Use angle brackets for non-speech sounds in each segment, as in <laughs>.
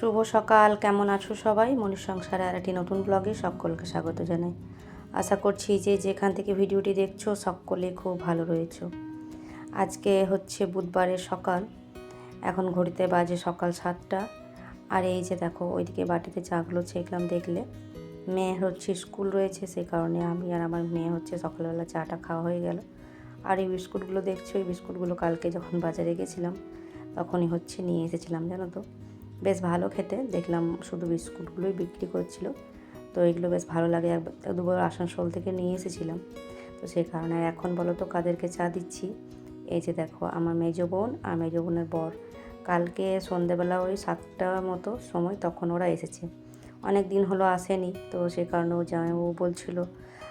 শুভ সকাল, কেমন আছো সবাই? মনির সংসারে আর একটি নতুন ব্লগে সকলকে স্বাগত জানাই। আশা করছি যে যেখান থেকে ভিডিওটি দেখছ সকলে খুব ভালো রয়েছো। আজকে হচ্ছে বুধবারের সকাল। এখন ঘড়িতে বাজে সকাল সাতটা। আর এই যে দেখো, ওইদিকে বাটিতে চাগুলো ছেঁকলাম দেখলে। মেয়ের হচ্ছে স্কুল রয়েছে সেই কারণে আমি আর আমার মেয়ে হচ্ছে সকালবেলা চাটা খাওয়া হয়ে গেল। আর এই বিস্কুটগুলো দেখছ? এই বিস্কুটগুলো কালকে যখন বাজারে গেছিলাম, তখনই হচ্ছে নিয়ে এসেছিলাম, জানো তো? বেশ ভালো খেতে। দেখলাম শুধু বিস্কুটগুলোই বিক্রি করছিল। তো এগুলো বেশ ভালো লাগে। দুবার আসানসোল থেকে নিয়ে এসেছিলাম। তো সেই কারণে এখন বলো তো কাদেরকে চা দিচ্ছি। এই যে দেখো, আমার মেজো বোন আর মেজো বোনের বর। কালকে সন্ধেবেলা ওই সাতটা মতো সময় তখন ওরা এসেছে। অনেক দিন হলো আসেনি। তো সেই কারণে ও জামাইবাবু বলছিল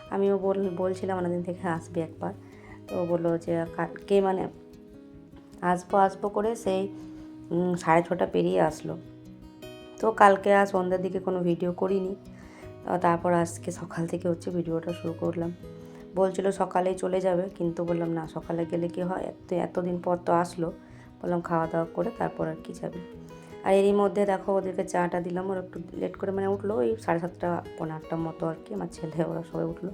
আমিও বল, বলছিলাম অনেকদিন থেকে আসবে একবার। তো ও বলল যে, কালকে মানে আসব আসব করে সেই সাড়ে ছটা পেরিয়ে আসলো। তো কালকে আর সন্ধ্যার দিকে কোনো ভিডিও করিনি। তারপর আজকে সকাল থেকে হচ্ছে ভিডিওটা শুরু করলাম। বলছিল সকালেই চলে যাবে, কিন্তু বললাম না, সকালে গেলে কি হয়? এত এতদিন পর তো আসলো। বললাম খাওয়া দাওয়া করে তারপর আর কি যাবে। আর এরই মধ্যে দেখো ওদেরকে চাটা দিলাম, ওরা একটু লেট করে মানে উঠল ওই সাড়ে সাতটা পনেরো আটটার মতো আর কি, আমার ছেলে, ওরা সবাই উঠল।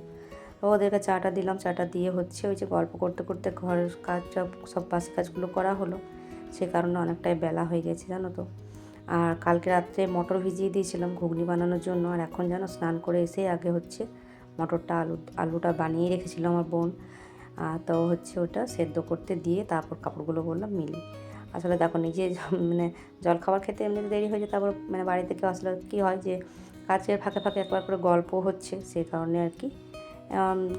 তো ওদেরকে চাটা দিলাম, চাটা দিয়ে হচ্ছে ওই যে গল্প করতে করতে ঘরের কাজটা সব বাসি কাজগুলো করা হলো। সে কারণে অনেকটাই বেলা হয়ে গেছে, জানো তো। আর কালকে রাত্রে মটর ভিজিয়ে দিয়েছিলাম ঘুগনি বানানোর জন্য, আর এখন যেন স্নান করে এসে আগে হচ্ছে মটরটা, আলু, আলুটা বানিয়ে রেখেছিল আমার বোন। তো হচ্ছে ওটা সেদ্ধ করতে দিয়ে তারপর কাপড়গুলো বললাম মিলি। আসলে দেখো নিজে মানে জল খাবার খেতে এমনিতে দেরি হয়ে যায়, তারপর মানে বাড়ি থেকে আসলে কী হয় যে কাজের ফাঁকে ফাঁকে একবার করে গল্প হচ্ছে সেই কারণে আর কি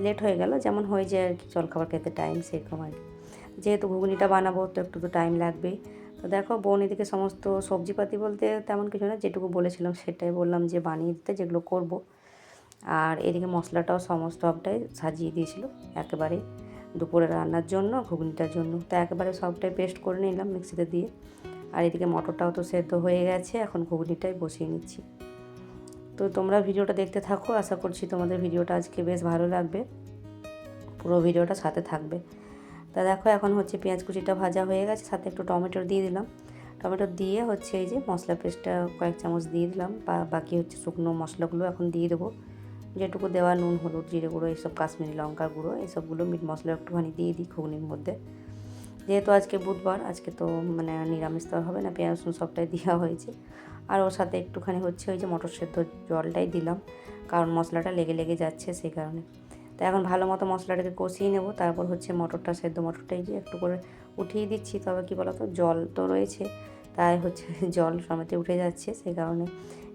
লেট হয়ে গেল, যেমন হয়ে যায় আর কি জল খাবার খেতে টাইম সেরকম আর কি। যেহেতু ঘুগনিটা বানাবো, তো একটু তো টাইম লাগবেই তো দেখো, বোন এদিকে সমস্ত সবজিপাতি বলতে তেমন কিছু না, যেটুকু বলেছিলাম সেটাই বললাম যে বানিয়ে দিতে, যেগুলো করব। আর এদিকে মশলাটাও সমস্ত সবটাই সাজিয়ে দিয়েছিল, একেবারে দুপুরে রান্নার জন্য, ঘুগনিটার জন্য। তো একেবারে সবটাই পেস্ট করে নিলাম মিক্সিতে দিয়ে। আর এদিকে মটরটাও তো সেদ্ধ হয়ে গেছে, এখন ঘুগনিটাই বসিয়ে নিচ্ছি। তো তোমরা ভিডিওটা দেখতে থাকো, আশা করছি তোমাদের ভিডিওটা আজকে বেশ ভালো লাগবে। পুরো ভিডিওটা সাথে থাকবে। তা দেখো এখন হচ্ছে পেঁয়াজ কুচিটা ভাজা হয়ে গেছে, সাথে একটু টমেটো দিয়ে দিলাম। টমেটো দিয়ে হচ্ছে এই যে মশলা পেস্টটা কয়েক চামচ দিয়ে দিলাম, বা বাকি হচ্ছে শুকনো মশলাগুলো এখন দিয়ে দেবো। যেটুকু দেওয়া নুন, হলুদ, জিরে গুঁড়ো, এইসব কাশ্মীরি লঙ্কার গুঁড়ো এইসবগুলো মিট মশলা একটুখানি দিয়ে দিই ঘুগনির মধ্যে। যেহেতু আজকে বুধবার, আজকে তো মানে নিরামিষ তো হবে না, পেঁয়াজ রসুন সবটাই দেওয়া হয়েছে। আর ওর সাথে একটুখানি হচ্ছে ওই যে মটর সেদ্ধ জলটাই দিলাম, কারণ মশলাটা লেগে লেগে যাচ্ছে সেই কারণে। তো এখন ভালো মতো মশলাটাকে কষিয়ে নেব। তারপর হচ্ছে মটরটা, সেদ্ধ মটরটাই যে একটু করে উঠিয়ে দিচ্ছি। তবে কী বলতো, জল তো রয়েছে, তাই হচ্ছে <laughs> জল সমেতে উঠে যাচ্ছে। সেই কারণে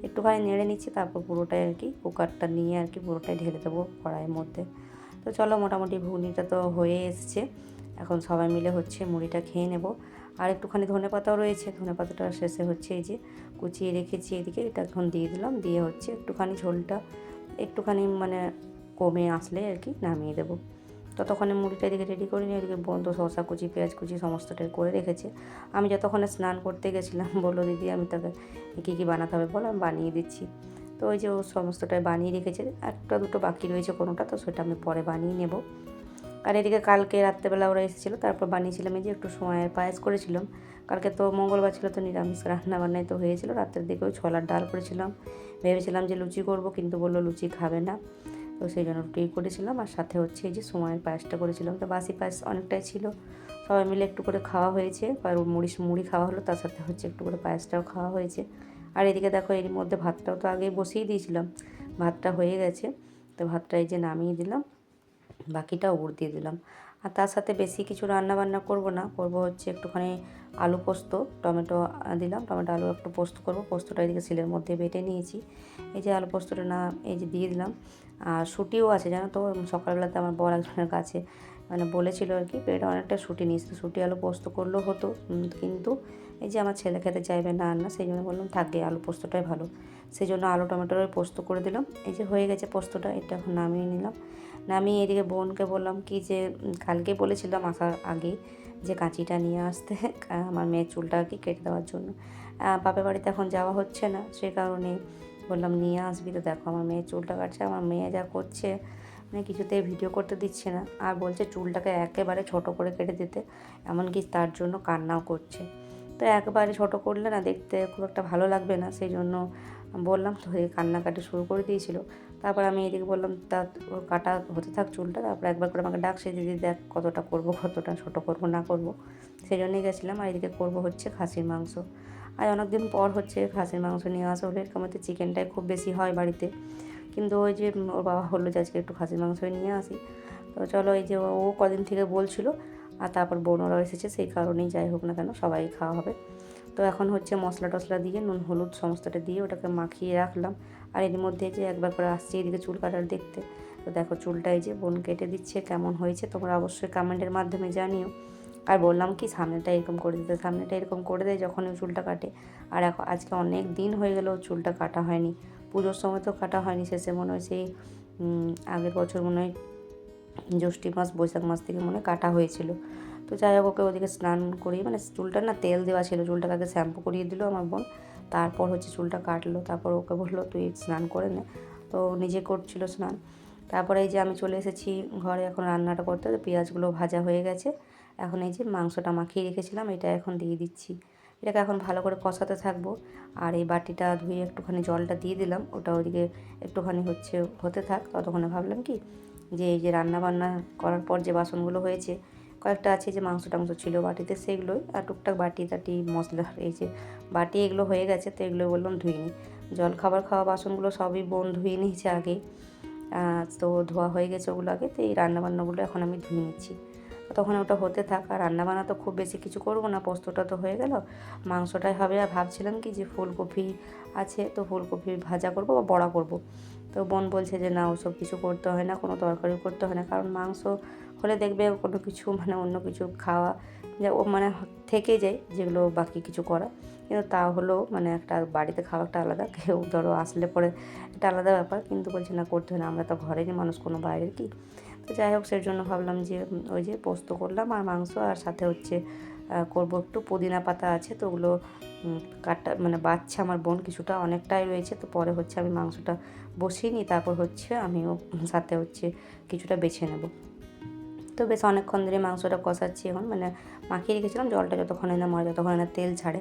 একটুখানি নেড়ে নিচ্ছি, তারপর পুরোটাই আর কি কুকারটা নিয়ে আর কি পুরোটাই ঢেলে দেবো কড়াইয়ের মধ্যে। তো চলো, মোটামুটি ঘুগনিটা তো হয়ে এসছে। এখন সবাই মিলে হচ্ছে মুড়িটা খেয়ে নেব। আর একটুখানি ধনে পাতাও রয়েছে, ধনে পাতাটা শেষে হচ্ছে এই যে কুচিয়ে রেখেছি এদিকে। এটা এখন দিয়ে দিলাম, দিয়ে হচ্ছে একটুখানি ঝোলটা, একটুখানি মানে কমে আসলে আর কি নামিয়ে দেবো। ততক্ষণে মুড়িটা এদিকে রেডি করে নিয়ে এদিকে বন্ধ শসা কুচি, পেঁয়াজ কুচি সমস্তটাই করে রেখেছে। আমি যতক্ষণে স্নান করতে গেছিলাম বলল দিদি আমি তাকে কী কী বানাতে হবে বলো, আমি বানিয়ে দিচ্ছি। তো ওই যে ও সমস্তটাই বানিয়ে রেখেছে, একটা দুটো বাকি রয়েছে কোনোটা, তো সেটা আমি পরে বানিয়ে নেব। আর এদিকে কালকে রাত্রেবেলা ওরা এসেছিল, তারপর বানিয়েছিলাম এই যে একটু সময়ের পায়েস করেছিলাম। কালকে তো মঙ্গলবার ছিল তো নিরামিষ রান্না বান্নাই তো হয়েছিল, রাত্রের দিকে ওই ছোলার ডাল করেছিলাম। ভেবেছিলাম যে লুচি করব, কিন্তু বলল লুচি খাবে না। তো সেই জন্য রুটি করেছিলাম। আর সাথে হচ্ছে এই যে সময়ের পায়েসটা করেছিলাম। তো বাসি পায়েস অনেকটাই ছিল। সবাই মিলে একটু করে খাওয়া হয়েছে। আর মুড়ি মুড়ি খাওয়া হলো, তার সাথে হচ্ছে একটু করে পায়েসটাও খাওয়া হয়েছে। আর এদিকে দেখো, এর মধ্যে ভাতটাও তো আগেই বসিয়ে দিয়েছিলাম। ভাতটা হয়ে গেছে। তো ভাতটা এই যে নামিয়ে দিলাম। বাকিটা উড় দিয়ে দিলাম। আর তার সাথে বেশি কিছু রান্না বান্না করব না, করব হচ্ছে একটুখানি আলু পোস্ত, টমেটো দিলাম, টমেটো আলু একটু পোস্ত করব, পোস্তটা এদিকে সিলের মধ্যে বেটে নিয়েছি। এই যে আলু পোস্তটা না, এই যে দিয়ে দিলাম। আর শুটিও আছে, জানো তো, সকালবেলাতে আমার বর একজনের কাছে মানে বলেছিল আর কি, পেটে অনেকটা শুটি নিয়েছিল শুটি আলু পোস্ত করলেও হতো কিন্তু এই যে আমার ছেলে খেতে চাইবে না না, সেই জন্য বললাম থাকবে আলু পোস্তটাই ভালো। সেই জন্য আলু, টমেটোর পোস্ত করে দিলাম। এই যে হয়ে গেছে পোস্তটা, এটা এখন নামিয়ে নিলাম। নামিয়ে এদিকে বোনকে বললাম কি যে কালকে বলেছিলাম আসার আগেই যে কাঁচিটা নিয়ে আসতে আমার মেয়ের চুলটা আর কি কেটে দেওয়ার জন্য। বাপের বাড়িতে এখন যাওয়া হচ্ছে না, সে কারণে বললাম নিয়ে আসবি তো, দেখো আমার মেয়ের চুলটা কাটছে, আমার মেয়ে যা করছে মানে কিছুতে ভিডিও করতে দিচ্ছে না। আর বলছে চুলটাকে একেবারে ছোট করে কেটে দিতে, এমনকি তার জন্য কান্নাও করছে। তো একবারে ছোটো করলে না দেখতে খুব একটা ভালো লাগবে না, সেই জন্য বললাম তো কান্নাকাটি শুরু করে দিয়েছিল। তারপর আমি এদিকে বললাম, তা ওর কাটা হতে থাক চুলটা। তারপর একবার করে আমাকে ডাকছে, দিদি দেখ কতটা করব, কতটা ছোটো করব, না করব। সেই জন্যই গেছিলাম, আর এদিকে করব হচ্ছে খাসির মাংস। আর অনেকদিন পর হচ্ছে খাসির মাংস নিয়ে আসা হলে। এরকম হচ্ছে চিকেনটাই খুব বেশি হয় বাড়িতে। কিন্তু ওই যে ওর বাবা হলো যে আজকে একটু খাসির মাংস নিয়ে আসি। তো চলো এই যে ও কদিন থেকে বলছিল, আর তারপর বোনরাও এসেছে, সেই কারণেই যাই হোক না কেন সবাই খাওয়া হবে। তো এখন হচ্ছে মশলা টশলা দিয়ে নুন, হলুদ সমস্তটা দিয়ে ওটাকে মাখিয়ে রাখলাম। আর এর মধ্যে যে একবার করে আসছে এদিকে চুল কাটার দেখতে। তো দেখো চুলটা এই যে বোন কেটে দিচ্ছে, কেমন হয়েছে তোমরা অবশ্যই কমেন্টের মাধ্যমে জানিও। আর বললাম কি, সামনেটা এরকম করে দিতে, সামনেটা এরকম করে দেয় যখন ওই চুলটা কাটে। আর এখন আজকে অনেক দিন হয়ে গেলেও চুলটা কাটা হয়নি। পুজোর সময় তো কাটা হয়নি, শেষে মনে হয় সেই আগের বছর মনে হয় জ্যৈষ্ঠী মাস, বৈশাখ মাস থেকে মনে কাটা হয়েছিল। তো যাই হোক, ওকে ওদিকে স্নান করিয়ে মানে চুলটা না তেল দেওয়া ছিল, চুলটাকে আগে শ্যাম্পু করিয়ে দিল আমার বোন। তারপর হচ্ছে চুলটা কাটলো, তারপর ওকে বলল, তুই স্নান করে নে। তো নিজে করছিল স্নান। তারপরে এই যে আমি চলে এসেছি ঘরে এখন রান্নাটা করতে, তো পেঁয়াজগুলো ভাজা হয়ে গেছে। এখন এই যে মাংসটা মাখিয়ে রেখেছিলাম, এটা এখন দিয়ে দিচ্ছি। এটাকে এখন ভালো করে কষাতে থাকব। আর এই বাটিটা ধুয়ে একটুখানি জলটা দিয়ে দিলাম, ওটা ওদিকে একটুখানি হচ্ছে, হতে থাক। ততক্ষণে ভাবলাম কি, যে এই যে রান্না বান্না করার পর যে বাসনগুলো হয়েছে কয়েকটা আছে যে মাংস টাংস ছিল বাটিতে, সেগুলোই। আর টুকটাক বাটি টাটি মশলা, এই যে বাটি এগুলো হয়ে গেছে, তো এগুলো বললাম ধুয়ে নিই জল খাবার খাওয়া বাসনগুলো সবই বোন ধুয়ে নিয়েছে আগে। তো ধোয়া হয়ে গেছে ওগুলো আগে, তো এই রান্নাবান্নাগুলো এখন আমি ধুয়ে নিচ্ছি। তখন ওটা হতে থাক, আর রান্নাবান্না তো খুব বেশি কিছু করব না, পোস্তটা তো হয়ে গেল। মাংসটাই হবে, আর ভাবছিলাম কি যে ফুলকপি আছে, তো ফুলকপি ভাজা করব বা বড়া করব। তো বোন বলছে যে না, ওসব কিছু করতে হয় না, কোনো তরকারি করতে হয় না, কারণ মাংস হলে দেখবে কোনো কিছু মানে অন্য কিছু খাওয়া যা, ও মানে থেকে যায় যেগুলো বাকি কিছু করা। কিন্তু তা হলেও মানে একটা বাড়িতে খাওয়া একটা আলাদা। কেউ ধরো আসলে পরে একটা আলাদা ব্যাপার। কিন্তু বলছে না, করতে হয় না, আমরা তো ঘরেরই মানুষ, কোনো বাইরের কি? তো যাই হোক সেই জন্য ভাবলাম যে ওই যে পোস্ত করলাম আর মাংস আর সাথে হচ্ছে করব একটু পুদিনা পাতা আছে তো ওগুলো কাটা মানে বাচ্চা আমার বোন কিছুটা অনেকটাই রয়েছে তো পরে হচ্ছে আমি মাংসটা বসিয়ে নিই। তারপর হচ্ছে আমিও সাথে হচ্ছে কিছুটা বেছে নেব। তো বেশ অনেকক্ষণ ধরে মাংসটা কষাচ্ছি এখন। মানে মাখিয়ে রেখেছিলাম, জলটা যতক্ষণে না মরে যতক্ষণে না তেল ছাড়ে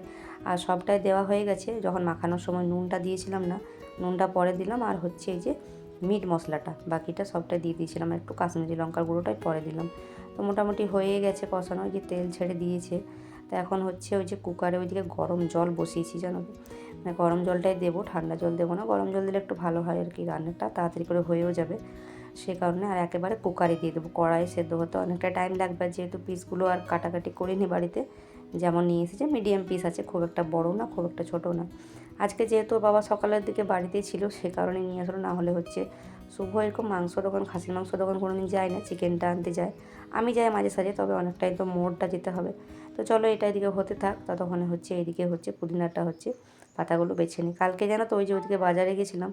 আর সবটাই দেওয়া হয়ে গেছে, যখন মাখানোর সময় নুনটা দিয়েছিলাম না, নুনটা পরে দিলাম। আর হচ্ছে এই যে মিট মশলাটা, বাকিটা সবটাই দিয়ে দিয়েছিলাম। একটু কাশ্মীরি লঙ্কার গুঁড়োটাই পরে দিলাম। তো মোটামুটি হয়ে গেছে কষানো যে তেল ছেড়ে দিয়েছে। তো এখন হচ্ছে ওই যে কুকারে ওইদিকে গরম জল বসিয়েছি, জানো মানে গরম জলটাই দেবো, ঠান্ডা জল দেবো না। গরম জল দিলে একটু ভালো হয় আর কি রান্নাটা, তাড়াতাড়ি করে হয়েও যাবে। সে কারণে আর একেবারে কুকারে দিয়ে দেবো। কড়াই সেদ্ধ হতে অনেকটা টাইম লাগবে যেহেতু পিসগুলো আর কাটাকাটি করিনি বাড়িতে, যেমন নিয়ে এসেছে মিডিয়াম পিস আছে, খুব একটা বড় না, খুব একটা ছোটো না। আজকে যেহেতু বাবা সকালের দিকে বাড়িতেই ছিল, সে কারণে নিয়ে আসলো, না হলে হচ্ছে শুভ এরকম মাংস দোকান, খাসির মাংস দোকান কোনো দিন যায় না চিকেনটা আনতে যায়। আমি যাই মাঝে সাঝে, তবে অনেকটাই তো মোড়টা যেতে হবে। তো চলো এটা এদিকে হতে থাক, ততক্ষণে হচ্ছে এদিকে হচ্ছে, পুদিনাটা হচ্ছে। পাতাগুলো বেছে নিই। কালকে জানো তো ওই যে ওইদিকে বাজারে গেছিলাম,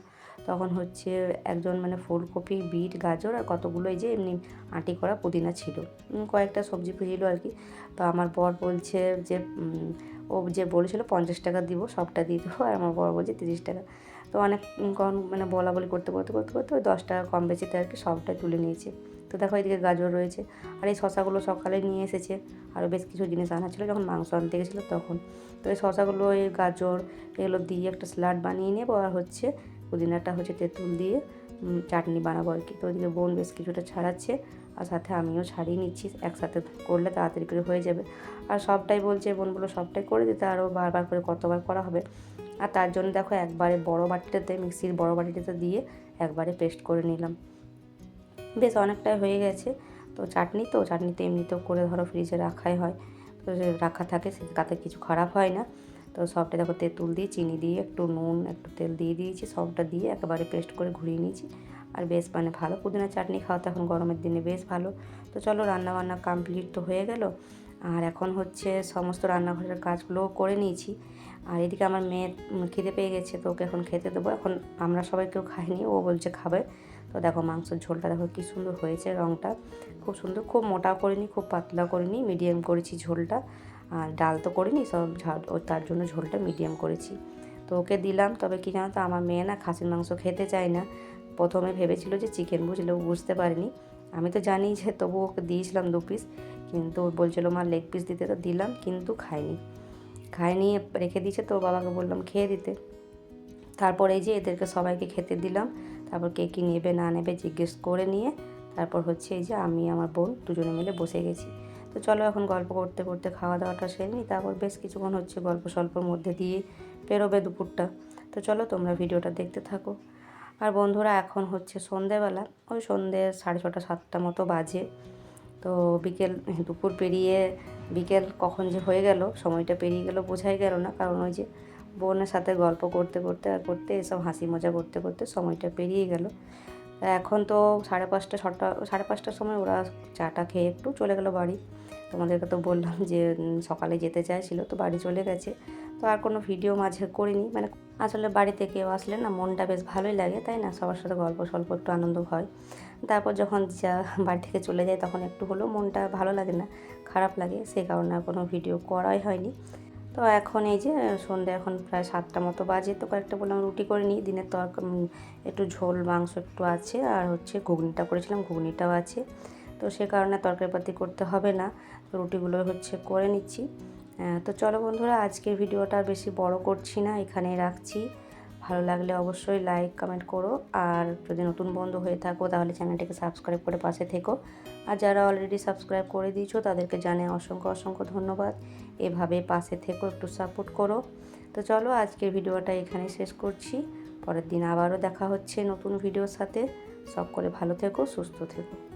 তখন হচ্ছে একজন মানে ফুলকপি, বিট, গাজর আর কতগুলো এই যে এমনি আঁটি করা পুদিনা ছিল। কয়েকটা সবজি ছিল আর কি। তো আমার বর বলছে যে ও যে বলেছিল পঞ্চাশ টাকা দিব, সবটা দিয়ে দেবো। আর আমার বর বলছে তিরিশ টাকা। তো অনেক মানে বলা বলি করতে করতে করতে করতে ওই দশ টাকা কম বেশিতে আর কি সবটাই তুলে নিয়েছে। তো দেখো এদিকে গাজর রয়েছে। আর এই শশাগুলো সকালে নিয়ে এসেছে। আরও বেশ কিছু জিনিস আনা ছিল, যখন মাংস আনতে গেছিল তখন। তো এই শশাগুলো, এই গাজর, এগুলো দিয়ে একটা স্যালাড বানিয়ে নেব। আর হচ্ছে পুদিনাটা হচ্ছে তেঁতুল দিয়ে চাটনি বানাবো আর কি। তো ওইদিকে বোন বেশ কিছুটা ছাড়াচ্ছে আর সাথে আমিও ছাড়িয়ে নিচ্ছি। একসাথে করলে তাড়াতাড়ি করে হয়ে যাবে। আর সবটাই বলছে বোনগুলো সবটাই করে দিতে। আরও বারবার করে কতবার করা হবে। আর তার জন্য দেখো একবারে বড় বাটিটাতে, মিক্সির বড় বাটিটাতে দিয়ে একবারে পেস্ট করে নিলাম। বেশ অনেকটাই হয়ে গেছে। তো চাটনি তো, চাটনিতে এমনিতেও করে ধরো ফ্রিজে রাখাই হয়। তো রাখা থাকে সে তাতে কিছু খারাপ হয় না। তো সবটা দেখো তেঁতুল দিয়ে, চিনি দিয়ে, একটু নুন, একটু তেল দিয়ে দিয়েছি, সবটা দিয়ে একেবারে পেস্ট করে ঘুরিয়ে নিয়েছি। আর বেশ মানে ভালো পুদিনা চাটনি খাওয়াতে এখন গরমের দিনে বেশ ভালো। তো চলো রান্নাবান্না কমপ্লিট তো হয়ে গেল। আর এখন হচ্ছে সমস্ত রান্নাঘরের কাজগুলোও করে নিয়েছি। আর এদিকে আমার মেয়ে খিদে পেয়ে গেছে, তো ওকে এখন খেতে দেবো। এখন আমরা সবাই কেউ খাইনি, ও বলছে খাবে। তো দেখো মাংসের ঝোলটা দেখো কী সুন্দর হয়েছে রঙটা খুব সুন্দর, খুব মোটা করিনি, খুব পাতলা করিনি মিডিয়াম করেছি ঝোলটা। আর ডাল তো করিনি, সব তার জন্য ঝোলটা মিডিয়াম করেছি। তো ওকে দিলাম, তবে কী জানো তো, আমার মেয়ে না খাসির মাংস খেতে চায় না। প্রথমে ভেবেছিল যে চিকেন বুঝলো বুঝতে পারিনি। আমি তো জানি যে তবু ওকে দিয়েছিলাম দু পিস কিন্তু বলছিল, মা লেগ পিস দিতে। তো দিলাম, কিন্তু খাইনি খায় নিয়ে রেখে দিয়েছে, তো বাবাকে বললাম, খেয়ে দিতে। তারপরে যে এদেরকে সবাইকে খেতে দিলাম। তারপর কে কী নেবে, না নেবে জিজ্ঞেস করে নিয়ে তারপর হচ্ছে এই যে আমি, আমার বোন দুজনে মিলে বসে গেছি। তো চলো এখন গল্প করতে করতে খাওয়া দাওয়াটা সেরে নিই, তারপর বেশ কিছুক্ষণ হচ্ছে গল্প স্বল্পর মধ্যে দিয়ে পেরোবে দুপুরটা। তো চলো তোমরা ভিডিওটা দেখতে থাকো। আর বন্ধুরা এখন হচ্ছে সন্ধেবেলা, ওই সন্ধে সাড়ে ছটা, সাতটা মতো বাজে। তো বিকেল, দুপুর পেরিয়ে বিকেল কখন যে হয়ে গেল, সময়টা পেরিয়ে গেল বোঝাই গেল না, কারণ ওই যে বোনের সাথে গল্প করতে করতে আর করতে, এসব হাসি মজা করতে করতে সময়টা পেরিয়ে গেল। এখন তো সাড়ে পাঁচটা, ছটা, সাড়ে পাঁচটার সময় ওরা চাটা খেয়ে একটু চলে গেলো বাড়ি। তোমাদেরকে তো বললাম যে সকালে যেতে চাইছিল তো বাড়ি চলে গেছে। তো আর কোনো ভিডিও মাঝে করিনি। মানে আসলে বাড়িতে কেউ আসলে না, মনটা বেশ ভালোই লাগে, তাই না? সবার সাথে গল্প স্বল্প, একটু আনন্দ হয়। তারপর যখন যা বাড়ি থেকে চলে যায়, তখন একটু হলেও মনটা ভালো লাগে না, খারাপ লাগে। সেই কারণে আর কোনো ভিডিও করাই হয়নি। তো এখন এই যে সন্ধ্যে এখন প্রায় সাতটা মতো বাজে, তো কয়েকটা বললাম রুটি করে নিই, দিনের তরক একটু ঝোল, মাংস একটু আছে, আর হচ্ছে ঘুগনিটা করেছিলাম, ঘুগনিটাও আছে। তো সে কারণে তরকারিপাতি করতে হবে না রুটিগুলো হচ্ছে করে নিচ্ছি। তো চলো বন্ধুরা, আজকের ভিডিওটা বেশি বড় করছি না, এখানেই রাখছি। ভালো লাগলে অবশ্যই লাইক কমেন্ট করো। আর যদি নতুন বন্ধু হয়ে থাকো, তাহলে চ্যানেলটিকে সাবস্ক্রাইব করে পাশে থেকো। আর যারা অলরেডি সাবস্ক্রাইব করে দিয়েছ, তাদেরকে জানে অসংখ্য অসংখ্য ধন্যবাদ। এভাবে পাশে থেকো, একটু সাপোর্ট করো। তো চলো, আজকের ভিডিওটা এখানে শেষ করছি। পরের দিন আবারও দেখা হচ্ছে নতুন ভিডিওর সাথে। সকলে ভালো থেকো, সুস্থ থেকো।